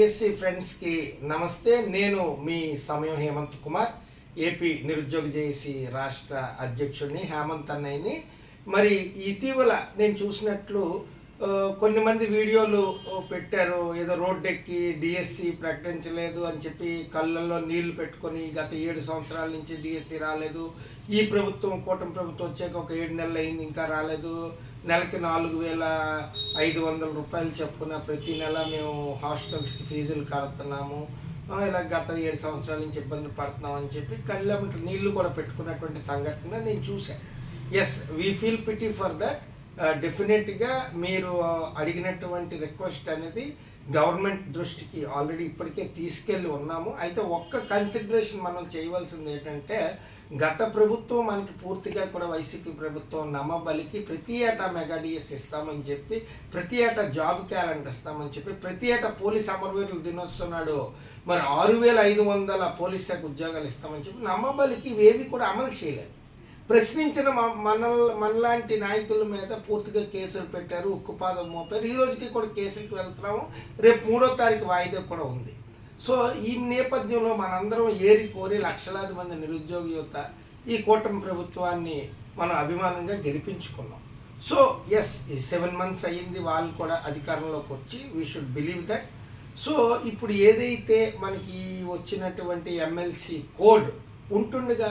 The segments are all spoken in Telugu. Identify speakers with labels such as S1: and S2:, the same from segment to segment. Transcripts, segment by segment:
S1: బిఎస్సి ఫ్రెండ్స్కి నమస్తే. నేను మీ సమయం హేమంత్ కుమార్ ఏపీ నిరుద్యోగ జేఏసీ రాష్ట్ర అధ్యక్షుడిని హేమంత్ అన్నయ్యని. మరి ఇటీవల నేను చూసినట్లు కొన్ని మంది వీడియోలు పెట్టారు. ఏదో రోడ్డు ఎక్కి డిఎస్సి ప్రకటించలేదు అని చెప్పి కళ్ళల్లో నీళ్ళు పెట్టుకొని గత ఏడు సంవత్సరాల నుంచి డిఎస్సి రాలేదు. ఈ ప్రభుత్వం కూటమి ప్రభుత్వం వచ్చాక ఒక ఏడు నెలలు అయింది ఇంకా రాలేదు. నెలకి నాలుగు వేల ఐదు వందల రూపాయలు చెప్పుకున్న ప్రతి నెల మేము హాస్టల్స్కి ఫీజులు కడుతున్నాము. ఇలా గత ఏడు సంవత్సరాల నుంచి ఇబ్బంది పడుతున్నాం అని చెప్పి కళ్ళ నీళ్ళు కూడా పెట్టుకున్నటువంటి సంఘటన నేను చూశాను yes we feel pity for that డెఫినెట్గా మీరు అడిగినటువంటి రిక్వెస్ట్ అనేది గవర్నమెంట్ దృష్టికి ఆల్రెడీ ఇప్పటికే తీసుకెళ్ళి ఉన్నాము. అయితే ఒక్క కన్సిడరేషన్ మనం చేయవలసింది ఏంటంటే గత ప్రభుత్వం మనకి పూర్తిగా కూడా వైసీపీ ప్రభుత్వం నమ్మబలికి ప్రతి ఏటా మెగాడిఎస్ ఇస్తామని చెప్పి ప్రతి ఏటా జాబ్ క్యాలెండర్ ఇస్తామని చెప్పి ప్రతి ఏటా పోలీస్ అమరవీరులు దినోత్సవం నాడు మరి ఆరు వేల ఐదు వందల పోలీస్ శాఖ ఉద్యోగాలు ఇస్తామని చెప్పి నమ్మబలికి ఇవేవి కూడా అమలు చేయలేదు. ప్రశ్నించిన మన మనలాంటి నాయకుల మీద పూర్తిగా కేసులు పెట్టారు ఉక్కుపాదం మోపారు. ఈ రోజుకి కూడా కేసులకు వెళ్తున్నాము. రేపు మూడో తారీఖు వాయిదా కూడా ఉంది. సో ఈ నేపథ్యంలో మనందరం ఏరి కోరి లక్షలాది మంది నిరుద్యోగ యువత ఈ కూటమి ప్రభుత్వాన్ని మనం అభిమానంగా గెలిపించుకున్నాం. సో ఎస్ ఈ సెవెన్ మంత్స్ అయ్యింది. వాళ్ళు కూడా అధికారంలోకి వచ్చి we should believe that so ఇప్పుడు ఏదైతే మనకి వచ్చినటువంటి ఎమ్మెల్సీ కోడ్ ఉంటుండగా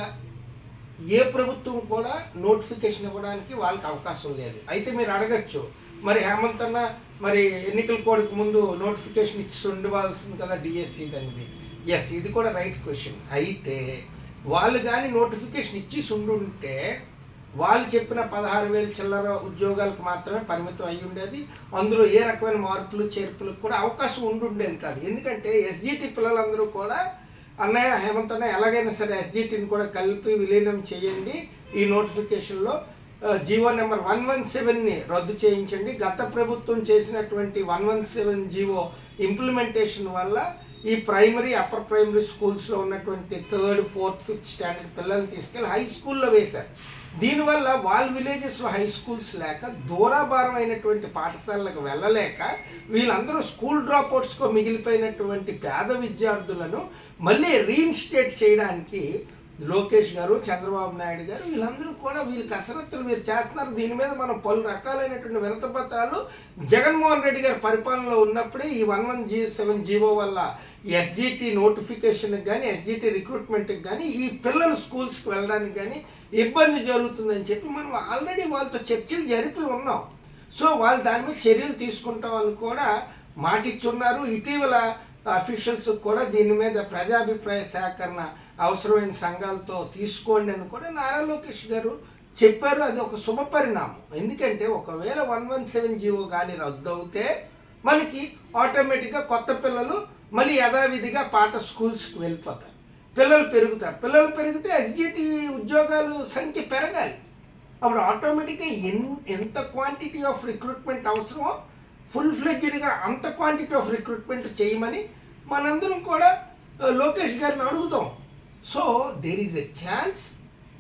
S1: ఏ ప్రభుత్వం కూడా నోటిఫికేషన్ ఇవ్వడానికి వాళ్ళకి అవకాశం లేదు. అయితే మీరు అడగచ్చు. మరి హేమంత్ అన్న మరి ఎన్నికల కోడికి ముందు నోటిఫికేషన్ ఇచ్చి ఉండవలసింది కదా డిఎస్సి అనేది ఎస్ ఇది కూడా రైట్ క్వశ్చన్. అయితే వాళ్ళు కానీ నోటిఫికేషన్ ఇచ్చి ఉండుంటే వాళ్ళు చెప్పిన పదహారు వేల చిల్లర ఉద్యోగాలకు మాత్రమే పరిమితం అయి ఉండేది. అందులో ఏ రకమైన మార్పులు చేర్పులకు కూడా అవకాశం ఉండుండేది కాదు. ఎందుకంటే ఎస్జిటి పిల్లలందరూ కూడా అన్నయ్య హేమంత్ ఎలాగైనా సరే ఎస్జిటిని కూడా కలిపి విలీనం చేయండి. ఈ నోటిఫికేషన్లో జీవో నెంబర్ వన్ వన్ సెవెన్ని రద్దు చేయించండి. గత ప్రభుత్వం చేసినటువంటి one one seven GO implementation వల్ల ఈ ప్రైమరీ అప్పర్ ప్రైమరీ స్కూల్స్లో ఉన్నటువంటి థర్డ్ ఫోర్త్ ఫిఫ్త్ స్టాండర్డ్ పిల్లల్ని తీసుకెళ్ళి హై స్కూల్లో వేశారు. దీనివల్ల వాళ్ళ విలేజెస్లో హై స్కూల్స్ లేక దూరాభారం అయినటువంటి పాఠశాలలకు వెళ్ళలేక వీళ్ళందరూ స్కూల్ డ్రాప్అవుట్స్కో మిగిలిపోయినటువంటి పేద విద్యార్థులను మళ్ళీ రీఇన్స్టేట్ చేయడానికి లోకేష్ గారు చంద్రబాబు నాయుడు గారు వీళ్ళందరూ కూడా వీరి కసరత్తులు మీరు చేస్తున్నారు. దీని మీద మనం పలు రకాలైనటువంటి వినత పత్రాలు జగన్మోహన్ రెడ్డి గారి పరిపాలనలో ఉన్నప్పుడే ఈ one one G seven GO వల్ల ఎస్జిటి నోటిఫికేషన్కి కానీ ఎస్జిటి రిక్రూట్మెంట్కి కానీ ఈ పిల్లలు స్కూల్స్కి వెళ్ళడానికి కానీ ఇబ్బంది జరుగుతుందని చెప్పి మనం ఆల్రెడీ వాళ్ళతో చర్చలు జరిపి ఉన్నాం. సో వాళ్ళు దాని మీద చర్యలు తీసుకుంటామని కూడా మాటిచ్చున్నారు. ఇటీవల అఫీషియల్స్ కూడా దీని మీద ప్రజాభిప్రాయ సేకరణ అవసరమైన సంఘాలతో తీసుకోండి అని కూడా నారా లోకేష్ గారు చెప్పారు. అది ఒక శుభ పరిణామం. ఎందుకంటే ఒకవేళ వన్ వన్ సెవెన్ జీవో కానీ రద్దు అవుతే మనకి ఆటోమేటిక్గా కొత్త పిల్లలు మళ్ళీ యథావిధిగా పాత స్కూల్స్కి వెళ్ళిపోతారు. పిల్లలు పెరుగుతారు. పిల్లలు పెరిగితే ఎస్జిటి ఉద్యోగాలు సంఖ్య పెరగాలి. అప్పుడు ఆటోమేటిక్గా ఎన్ ఎంత క్వాంటిటీ ఆఫ్ రిక్రూట్మెంట్ అవసరమో ఫుల్ ఫ్లెడ్జ్డ్గా అంత క్వాంటిటీ ఆఫ్ రిక్రూట్మెంట్ చేయమని మనందరం కూడా uh, లోకేష్ గారిని అడుగుతాం. So there is a chance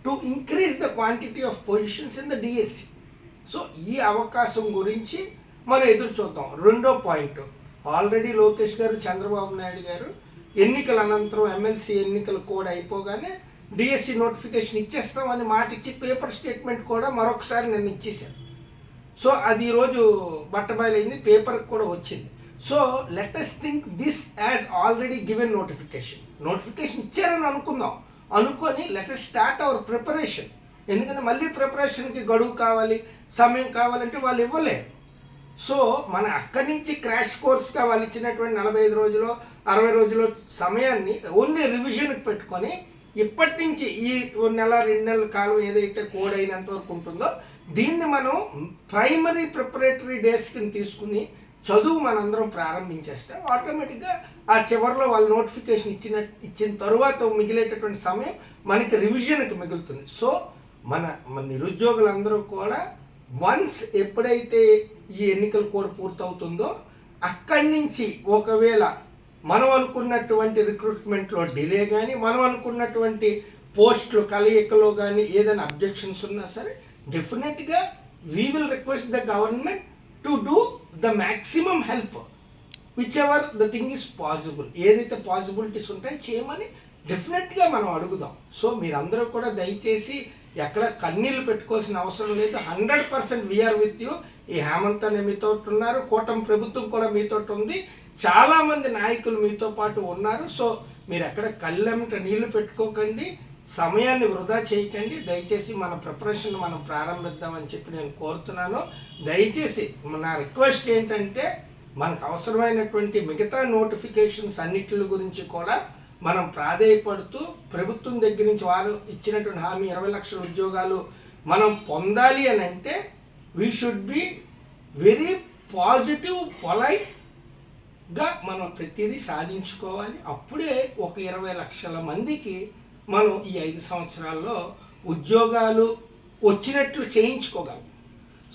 S1: to increase the quantity of positions in the DSC so ఈ అవకాశం గురించి మనం ఎదురు చూద్దాం. రెండో పాయింట్ ఆల్రెడీ లోకేష్ గారు చంద్రబాబు నాయుడు గారు ఎన్నికల అనంతరం ఎమ్మెల్సీ ఎన్నికలు కూడా అయిపోగానే డిఎస్సి నోటిఫికేషన్ ఇచ్చేస్తామని మాట ఇచ్చి పేపర్ స్టేట్మెంట్ కూడా మరొకసారి నేను ఇచ్చేసాను సో అది ఈరోజు బట్టబయలైంది పేపర్కి కూడా వచ్చింది. So let's think this as already given notification notification ఇచ్చారని అనుకుందాం. అనుకొని లెటెస్ స్టార్ట్ అవర్ ప్రిపరేషన్ ఎందుకంటే మళ్ళీ ప్రిపరేషన్కి గడువు కావాలి సమయం కావాలంటే వాళ్ళు ఇవ్వలేరు. సో మన అక్కడి నుంచి క్రాష్ కోర్స్గా వాళ్ళు ఇచ్చినటువంటి నలభై ఐదు రోజులు అరవై రోజులు సమయాన్ని ఓన్లీ రివిజన్కి పెట్టుకొని ఇప్పటి నుంచి ఈ నెల రెండు నెలల కాలం ఏదైతే కోడ్ అయినంత వరకు ఉంటుందో దీన్ని మనం ప్రైమరీ ప్రిపరేటరీ డేస్ కింద తీసుకుని చదువు మనందరం ప్రారంభించేస్తే ఆటోమేటిక్గా ఆ చివరిలో వాళ్ళు నోటిఫికేషన్ ఇచ్చిన ఇచ్చిన తరువాత మిగిలేటటువంటి సమయం మనకి రివిజన్కి మిగులుతుంది. సో మన మన నిరుద్యోగులందరూ కూడా వన్స్ ఎప్పుడైతే ఈ ఎన్నికల కోడ్ పూర్తవుతుందో అక్కడి నుంచి ఒకవేళ మనం అనుకున్నటువంటి రిక్రూట్మెంట్లో డిలే కానీ మనం అనుకున్నటువంటి పోస్టులు కలయికలో కానీ ఏదైనా అబ్జెక్షన్స్ ఉన్నా సరే డెఫినెట్గా we will request the government to do the maximum help which ever the thing is possible ఏదైతే పాసిబిలిటీస్ ఉంటాయో చేయమని డెఫినెట్గా మనం అడుగుదాం. సో మీరందరూ కూడా దయచేసి ఎక్కడ కన్నీళ్ళు పెట్టుకోవాల్సిన అవసరం లేదు. Hundred percent we are with you ఈ హేమంత్ అనే మీతో ఉన్నారు. కూటమి ప్రభుత్వం కూడా మీతో ఉంది. చాలామంది నాయకులు మీతో పాటు ఉన్నారు. సో మీరు ఎక్కడ కళ్ళెంట నీళ్ళు పెట్టుకోకండి. సమయాన్ని వృధా చేయకండి. దయచేసి మన ప్రిపరేషన్ మనం ప్రారంభిద్దామని చెప్పి నేను కోరుతున్నాను. దయచేసి నా రిక్వెస్ట్ ఏంటంటే మనకు అవసరమైనటువంటి మిగతా నోటిఫికేషన్స్ అన్నిటి గురించి కూడా మనం ప్రాధేయపడుతూ ప్రభుత్వం దగ్గర నుంచి వారు ఇచ్చినటువంటి హామీ ఇరవై లక్షల ఉద్యోగాలు మనం పొందాలి అని అంటే we should be very positive పొలైట్గా మనం ప్రతిదీ సాధించుకోవాలి. అప్పుడే ఒక ఇరవై లక్షల మందికి మనం ఈ ఐదు సంవత్సరాల్లో ఉద్యోగాలు వచ్చినట్లు చేయించుకోగలం.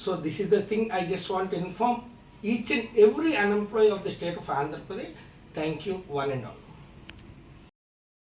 S1: So this is the thing I just want inform each and every unemployee of the state of Andhra Pradesh thank you one and all